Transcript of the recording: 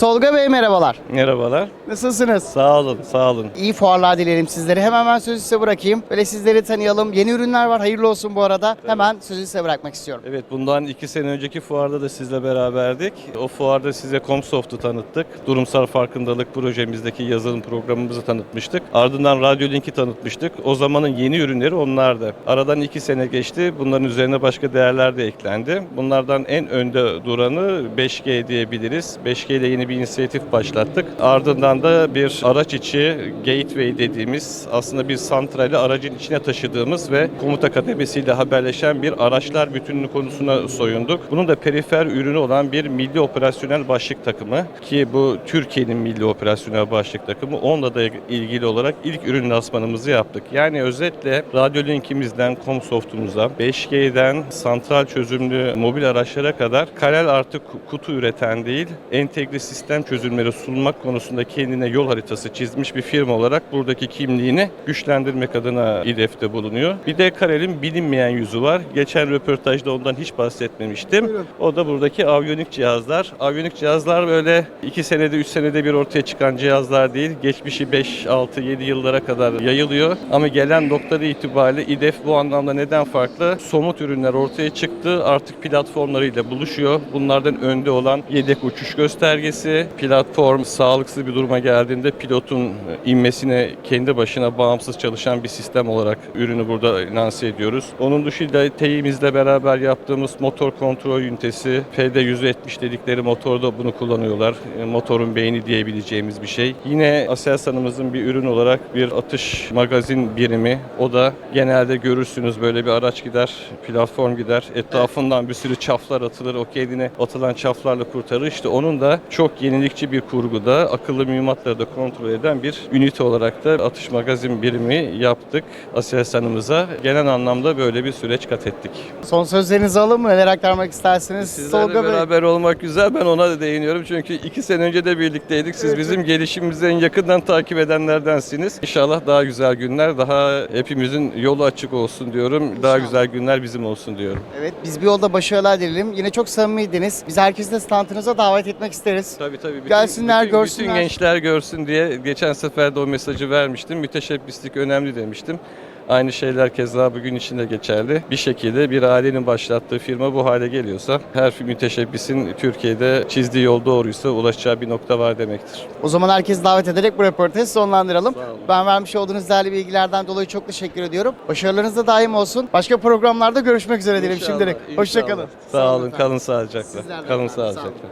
Tolga Bey merhabalar. Merhabalar. Nasılsınız? Sağ olun, sağ olun. İyi fuarlar dilerim sizlere. Hemen ben sözü size bırakayım. Böyle sizleri tanıyalım. Yeni ürünler var. Hayırlı olsun bu arada. Hemen sözü size bırakmak istiyorum. Evet, bundan iki sene önceki fuarda da sizle beraberdik. O fuarda size Comsoft'u tanıttık. Durumsal farkındalık projemizdeki yazılım programımızı tanıtmıştık. Ardından Radyolink'i tanıtmıştık. O zamanın yeni ürünleri onlardı. Aradan iki sene geçti. Bunların üzerine başka değerler de eklendi. Bunlardan en önde duranı 5G diyebiliriz. 5G ile yeni bir inisiyatif başlattık. Ardından da bir araç içi gateway dediğimiz aslında bir santrali aracın içine taşıdığımız ve komuta kademesiyle haberleşen bir araçlar bütünlüğü konusuna soyunduk. Bunun da perifer ürünü olan bir milli operasyonel başlık takımı ki bu Türkiye'nin milli operasyonel başlık takımı onunla da ilgili olarak ilk ürün lansmanımızı yaptık. Yani özetle Radyolink'imizden Comsoft'umuza 5G'den santral çözümlü mobil araçlara kadar Karel artık kutu üreten değil, entegre sistem çözümleri sunmak konusunda kendine yol haritası çizmiş bir firma olarak buradaki kimliğini güçlendirmek adına İDEF'te bulunuyor. Bir de Karel'in bilinmeyen yüzü var. Geçen röportajda ondan hiç bahsetmemiştim. O da buradaki avyonik cihazlar. Avyonik cihazlar böyle 2 senede 3 senede bir ortaya çıkan cihazlar değil. Geçmişi 5, 6, 7 yıllara kadar yayılıyor. Ama gelen noktada itibariyle İDEF bu anlamda neden farklı? Somut ürünler ortaya çıktı. Artık platformlarıyla buluşuyor. Bunlardan önde olan yedek uçuş göstergesi. Platform sağlıksız bir duruma geldiğinde pilotun inmesine kendi başına bağımsız çalışan bir sistem olarak ürünü burada lanse ediyoruz. Onun dışında TEİ'mizle beraber yaptığımız motor kontrol ünitesi FD170 dedikleri motorda bunu kullanıyorlar. E, Motorun beyni diyebileceğimiz bir şey. Yine Aselsan'ımızın bir ürün olarak bir atış magazin birimi. O da genelde görürsünüz böyle bir araç gider, platform gider. Etrafından bir sürü çaflar atılır. O kendine atılan çaflarla kurtarır. İşte onun da çok yenilikçi bir kurguda akıllı mühimmatları da kontrol eden bir ünite olarak da atış magazin birimi yaptık Aselsan'ımıza. Genel anlamda böyle bir süreç kat ettik. Son sözlerinizi alın mı? Neler aktarmak istersiniz? Sizlerle Tolga Bey. beraber olmak güzel. Ben ona da değiniyorum. Çünkü iki sene önce de birlikteydik. Siz Evet, bizim gelişimimizi en yakından takip edenlerdensiniz. İnşallah daha güzel günler, daha hepimizin yolu açık olsun diyorum. Daha İnşallah. güzel günler bizim olsun diyorum. Evet biz bir yolda başarılar dilerim. Yine çok samimiydiniz. Biz herkesi de standınıza davet etmek isteriz. Tabii tabii. Bütün, Gelsinler, bütün, görsünler. Bütün gençler görsün diye geçen sefer de o mesajı vermiştim. Müteşebbislik önemli demiştim. Aynı şeyler keza bugün için de geçerli. Bir şekilde bir ailenin başlattığı firma bu hale geliyorsa her müteşebbisin Türkiye'de çizdiği yol doğruysa ulaşacağı bir nokta var demektir. O zaman herkesi davet ederek bu röportajı sonlandıralım. Ben vermiş olduğunuz değerli bilgilerden dolayı çok teşekkür ediyorum. Başarılarınız da daim olsun. Başka programlarda görüşmek üzere İnşallah, şimdilik. Hoşçakalın. Sağ olun, kalın sağlıcakla. Kalın sağlıcakla.